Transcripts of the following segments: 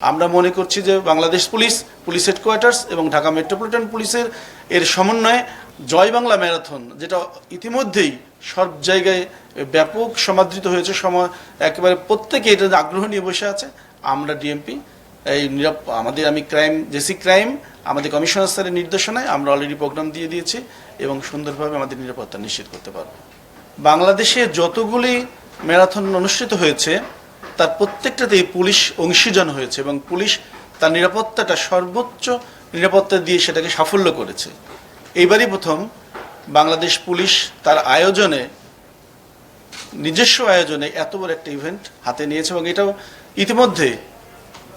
আমরা মনে করছি যে বাংলাদেশ পুলিশ পুলিশ হেডকোয়ার্টার্স এবং ঢাকা মেট্রোপলিটন পুলিশের এর সমন্বয়ে জয় বাংলা ম্যারাথন, যেটা ইতিমধ্যেই সব জায়গায় ব্যাপক সমাদৃত হয়েছে, সময় একেবারে প্রত্যেকে এটা আগ্রহ নিয়ে বসে আছে। আমরা ডিএমপি এই নিরাপ, আমাদের আমি ক্রাইম, জেসি ক্রাইম, আমাদের কমিশনার স্যারের নির্দেশনায় আমরা অলরেডি প্রোগ্রাম দিয়ে দিয়েছি এবং সুন্দরভাবে আমাদের নিরাপত্তা নিশ্চিত করতে পারব। বাংলাদেশে যতগুলি ম্যারাথন অনুষ্ঠিত হয়েছে তার প্রত্যেকটাতেই পুলিশ অংশীজন হয়েছে এবং পুলিশ তার নিরাপত্তাটা সর্বোচ্চ নিরাপত্তা দিয়ে সেটাকে সাফল্য করেছে। এইবারই প্রথম বাংলাদেশ পুলিশ তার আয়োজনে, নিজস্ব আয়োজনে এত বড় একটা ইভেন্ট হাতে নিয়েছে এবং এটাও ইতিমধ্যে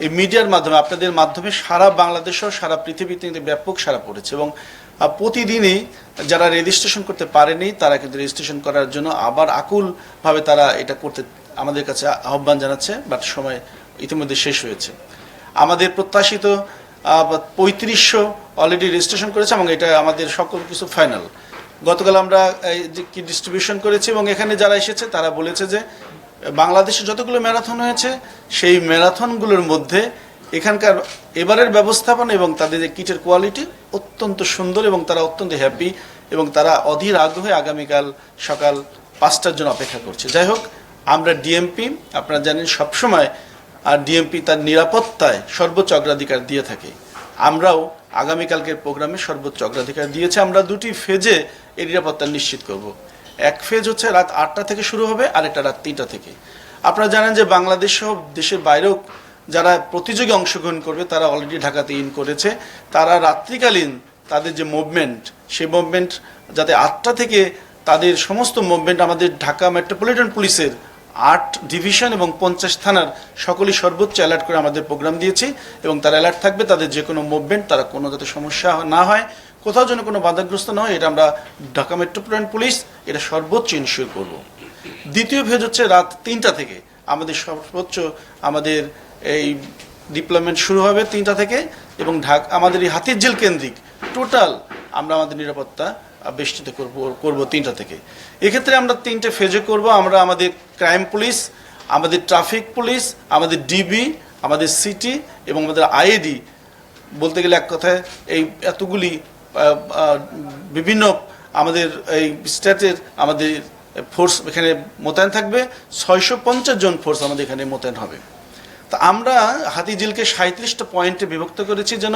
এই মিডিয়ার মাধ্যমে, আপনাদের মাধ্যমে সারা বাংলাদেশ সারা পৃথিবীতে কিন্তু ব্যাপক সারা পড়েছে এবং প্রতিদিনই যারা রেজিস্ট্রেশন করতে পারেনি তারা কিন্তু রেজিস্ট্রেশন করার জন্য আবার আকুলভাবে তারা এটা করতে আমাদের কাছে আহ্বান জানাচ্ছে বাট সময় ইতিমধ্যে শেষ হয়েছে। আমাদের প্রত্যাশিত পঁয়ত্রিশশো অলরেডি রেজিস্ট্রেশন করেছে এবং এটা আমাদের সকল কিছু ফাইনাল গতকাল আমরা কি ডিস্ট্রিবিউশন করেছি এবং এখানে যারা এসেছে, তারা বলেছে যে বাংলাদেশে যতগুলো ম্যারাথন হয়েছে, সেই ম্যারাথনগুলোর মধ্যে এখানকার এবারের ব্যবস্থাপনা এবং তাদের যে কিটের কোয়ালিটি অত্যন্ত সুন্দর এবং তারা অত্যন্ত হ্যাপি এবং তারা অধীর আগ্রহে আগামীকাল সকাল পাঁচটার জন্য অপেক্ষা করছে। যাই হোক আমরা ডিএমপি আপনারা জানেন সবসময় আর ডিএমপি তার নিরাপত্তায় সর্বোচ্চ অগ্রাধিকার দিয়ে থাকে। আমরাও আগামীকালকের প্রোগ্রামে সর্বোচ্চ অগ্রাধিকার দিয়েছে। আমরা দুটি ফেজে এই নিরাপত্তা নিশ্চিত করব। এক ফেজ হচ্ছে রাত আটটা থেকে শুরু হবে আর একটা রাত তিনটা থেকে। আপনারা জানেন যে বাংলাদেশ সহ দেশের বাইরেও যারা প্রতিযোগী অংশগ্রহণ করবে, তারা অলরেডি ঢাকাতে ইন করেছে। তারা রাত্রিকালীন তাদের যে মুভমেন্ট সেই মুভমেন্ট যাতে আটটা থেকে তাদের সমস্ত মুভমেন্ট আমাদের ঢাকা মেট্রোপলিটন পুলিশের আট ডিভিশন এবং পঞ্চাশ থানার সকলেই সর্বোচ্চ অ্যালার্ট করে আমাদের প্রোগ্রাম দিয়েছি এবং তারা অ্যালার্ট থাকবে তাদের যে কোনো মুভমেন্ট, তারা কোনো যাতে সমস্যা না হয়, কোথাও যেন কোনো বাধাগ্রস্ত না হয়, এটা আমরা ঢাকা মেট্রোপলিটন পুলিশ, এটা সর্বোচ্চ ইনশিওর করব। দ্বিতীয় ভেজ হচ্ছে রাত তিনটা থেকে, আমাদের সর্বোচ্চ আমাদের এই ডিপ্লয়মেন্ট শুরু হবে তিনটা থেকে এবং ঢাক, আমাদের এই হাতির জেল কেন্দ্রিক টোটাল আমরা আমাদের নিরাপত্তা বেষ্টিত করব করব তিনটা থেকে। এক্ষেত্রে আমরা তিনটে ফেজে করব। আমরা আমাদের ক্রাইম পুলিশ আমাদের ট্রাফিক পুলিশ আমাদের ডিবি আমাদের সিটি এবং আমাদের আইএডি বলতে গেলে এক কথায় এই এতগুলি বিভিন্ন আমাদের এই স্টেটের আমাদের ফোর্স এখানে মোতায়েন থাকবে। ছয়শো পঞ্চাশ জন ফোর্স আমাদের এখানে মোতায়েন হবে। তা আমরা হাতিঝিলকে সাঁত্রিশটা পয়েন্টে বিভক্ত করেছি যেন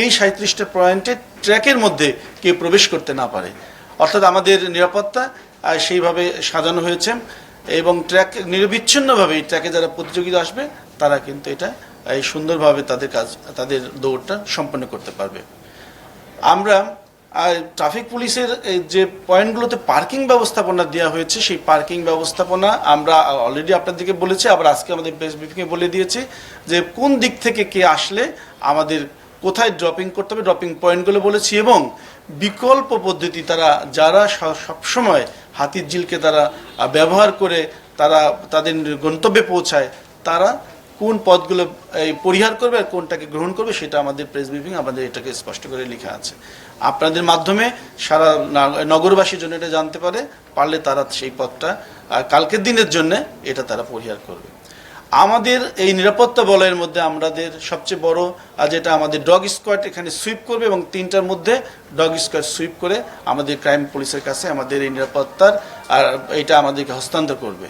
এই সাঁত্রিশটা পয়েন্টে ট্র্যাকের মধ্যে কেউ প্রবেশ করতে না পারে। অর্থাৎ আমাদের নিরাপত্তা সেইভাবে সাজানো হয়েছে এবং ট্র্যাক নিরবিচ্ছিন্নভাবে ট্র্যাকে যারা প্রতিযোগিতা আসবে, তারা কিন্তু এটা, এই সুন্দরভাবে তাদের কাজ, তাদের দৌড়টা সম্পন্ন করতে পারবে। আমরা ট্রাফিক পুলিশের যে পয়েন্টগুলোতে পার্কিং ব্যবস্থাপনা দেওয়া হয়েছে, সেই পার্কিং ব্যবস্থাপনা আমরা অলরেডি আপনাদেরকে বলেছি, আবার আজকে আমাদের প্রেস ব্রিফিংয়ে বলে দিয়েছি যে কোন দিক থেকে কে আসলে আমাদের কোথায় ড্রপিং করতে হবে ড্রপিং পয়েন্টগুলো বলেছি এবং বিকল্প পদ্ধতি তারা, যারা সবসময় হাতির ঝিলকে তারা ব্যবহার করে তারা তাদের গন্তব্যে পৌঁছায়, তারা কোন পদগুলো পরিহার করবে আর কোনটাকে গ্রহণ করবে সেটা আমাদের প্রেস ব্রিফিং আমাদের এটাকে স্পষ্ট করে লেখা আছে। আপনাদের মাধ্যমে সারা নগরবাসীর জন্য এটা জানতে পারে পারলে তারা সেই আহ, কালকের দিনের জন্য এটা তারা পরিহার করবে। আমাদের এই নিরাপত্তা বলয়ের মধ্যে আমাদের সবচেয়ে বড় যেটা আমাদের ডগ স্কোয়াড এখানে সুইপ করবে এবং তিনটার মধ্যে ডগ স্কোয়াড সুইপ করে আমাদের ক্রাইম পুলিশের কাছে আমাদের এই নিরাপত্তার আর এটা আমাদেরকে হস্তান্তর করবে।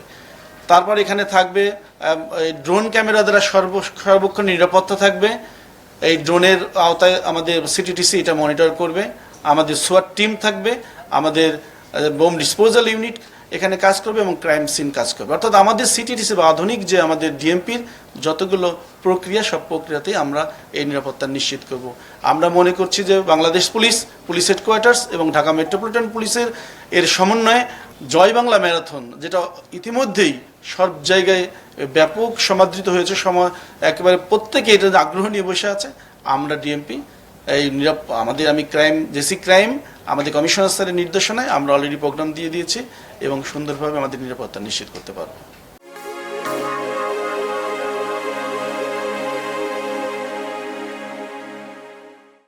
তারপর এখানে থাকবে ড্রোন ক্যামেরা দ্বারা সর্ব, সর্বক্ষণ নিরাপত্তা থাকবে। এই ড্রোনের আওতায় আমাদের সিটিটিসি এটা মনিটর করবে। আমাদের সোয়ার টিম থাকবে। আমাদের বোম ডিসপোজাল ইউনিট এখানে কাজ করবে এবং ক্রাইম সিন কাজ করবে। অর্থাৎ আমাদের সিটিটিসি বা আধুনিক যে আমাদের ডিএমপির যতগুলো প্রক্রিয়া, সব প্রক্রিয়াতেই আমরা এই নিরাপত্তা নিশ্চিত করব। আমরা মনে করছি যে বাংলাদেশ পুলিশ পুলিশ হেডকোয়ার্টার্স এবং ঢাকা মেট্রোপলিটন পুলিশের এর সমন্বয়ে জয় বাংলা ম্যারাথন, যেটা ইতিমধ্যেই সব জায়গায় ব্যাপক সমাদৃত হয়েছে। সময় একেবারে প্রত্যেকে এটা আগ্রহ নিয়ে বসে আছে। আমরা ডিএমপি এই নিরাপ, আমাদের, আমি ক্রাইম, জেসি ক্রাইম, আমাদের কমিশনার স্যারের নির্দেশনায় আমরা অলরেডি প্রোগ্রাম দিয়ে দিয়েছি এবং সুন্দরভাবে আমাদের নিরাপত্তা নিশ্চিত করতে পারব।